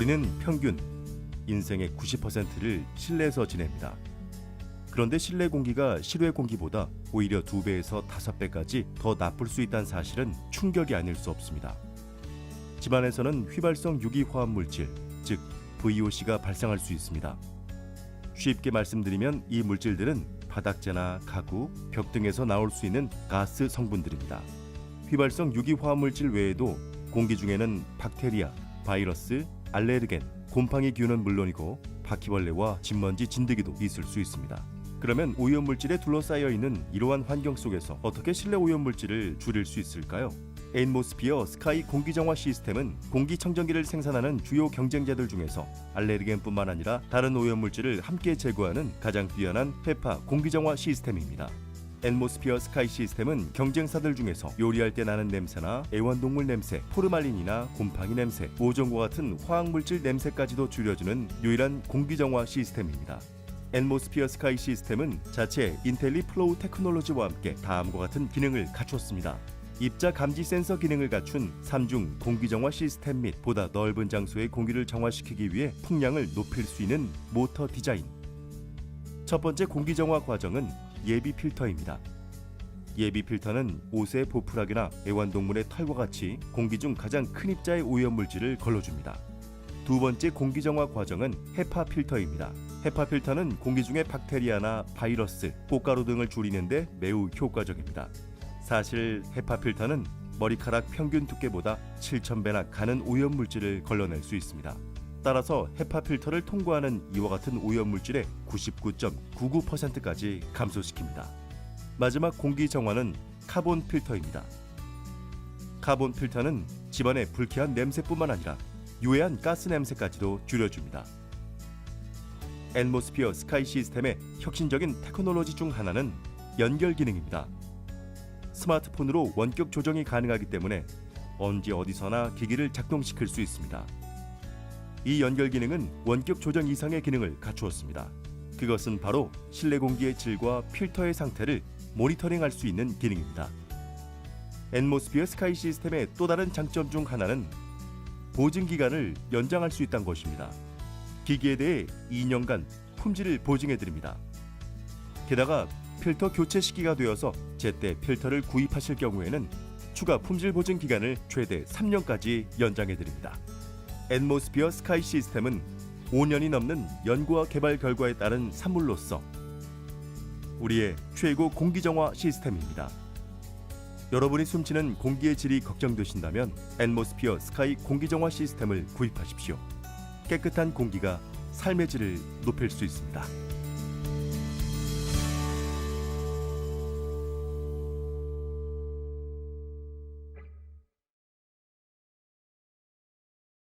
우리는 평균 인생의 90%를 실내에서 지냅니다. 그런데 실내 공기가 실외 공기보다 오히려 두 배에서 다섯 배까지 더 나쁠 수 있다는 사실은 충격이 아닐 수 없습니다. 집안에서는 휘발성 유기 화합 물질, 즉 VOC가 발생할 수 있습니다. 쉽게 말씀드리면 이 물질들은 바닥재나 가구, 벽 등에서 나올 수 있는 가스 성분들입니다. 휘발성 유기 화합 물질 외에도 공기 중에는 박테리아, 바이러스, 알레르겐, 곰팡이균은 물론이고 바퀴벌레와 진먼지, 진드기도 있을 수 있습니다. 그러면 오염 물질에 둘러싸여 있는 이러한 환경 속에서 어떻게 실내 오염 물질을 줄일 수 있을까요? 에인모스피어 스카이 공기정화 시스템은 공기청정기를 생산하는 주요 경쟁자들 중에서 알레르겐뿐만 아니라 다른 오염 물질을 함께 제거하는 가장 뛰어난 헤파 공기정화 시스템입니다. 엔모스피어 스카이 시스템은 경쟁사들 중에서 요리할 때 나는 냄새나 애완동물 냄새, 포르말린이나 곰팡이 냄새, 오존과 같은 화학물질 냄새까지도 줄여주는 유일한 공기정화 시스템입니다. 엔모스피어 스카이 시스템은 자체 인텔리 플로우 테크놀로지와 함께 다음과 같은 기능을 갖추었습니다. 입자 감지 센서 기능을 갖춘 3중 공기 정화 시스템 및 보다 넓은 장소의 공기를 정화시키기 위해 풍량을 높일 수 있는 모터 디자인. 첫 번째 공기 정화 과정은 예비 필터입니다. 예비 필터는 옷의 보풀하기나 애완동물의 털과 같이 공기 중 가장 큰 입자의 오염 물질을 걸러줍니다. 두 번째 공기 정화 과정은 헤파 필터입니다. 헤파 필터는 공기 중의 박테리아나 바이러스, 꽃가루 등을 줄이는데 매우 효과적입니다. 사실 헤파 필터는 머리카락 평균 두께보다 7,000배나 가는 오염 물질을 걸러낼 수 있습니다. 따라서 헤파 필터를 통과하는 이와 같은 오염 물질의 99.99%까지 감소시킵니다. 마지막 공기 정화는 카본 필터입니다. 카본 필터는 집안의 불쾌한 냄새뿐만 아니라 유해한 가스 냄새까지도 줄여줍니다. 엔모스피어 스카이 시스템의 혁신적인 테크놀로지 중 하나는 연결 기능입니다. 스마트폰으로 원격 조정이 가능하기 때문에 언제 어디서나 기기를 작동시킬 수 있습니다. 이 연결 기능은 원격 조정 이상의 기능을 갖추었습니다. 그것은 바로 실내 공기의 질과 필터의 상태를 모니터링할 수 있는 기능입니다. 엔모스피어 스카이 시스템의 또 다른 장점 중 하나는 보증 기간을 연장할 수 있다는 것입니다. 기기에 대해 2년간 품질을 보증해 드립니다. 게다가 필터 교체 시기가 되어서 제때 필터를 구입하실 경우에는 추가 품질 보증 기간을 최대 3년까지 연장해 드립니다. 엔모스피어 스카이 시스템은 5년이 넘는 연구와 개발 결과에 따른 산물로서 우리의 최고 공기 정화 시스템입니다. 여러분이 숨쉬는 공기의 질이 걱정되신다면 엔모스피어 스카이 공기 정화 시스템을 구입하십시오. 깨끗한 공기가 삶의 질을 높일 수 있습니다.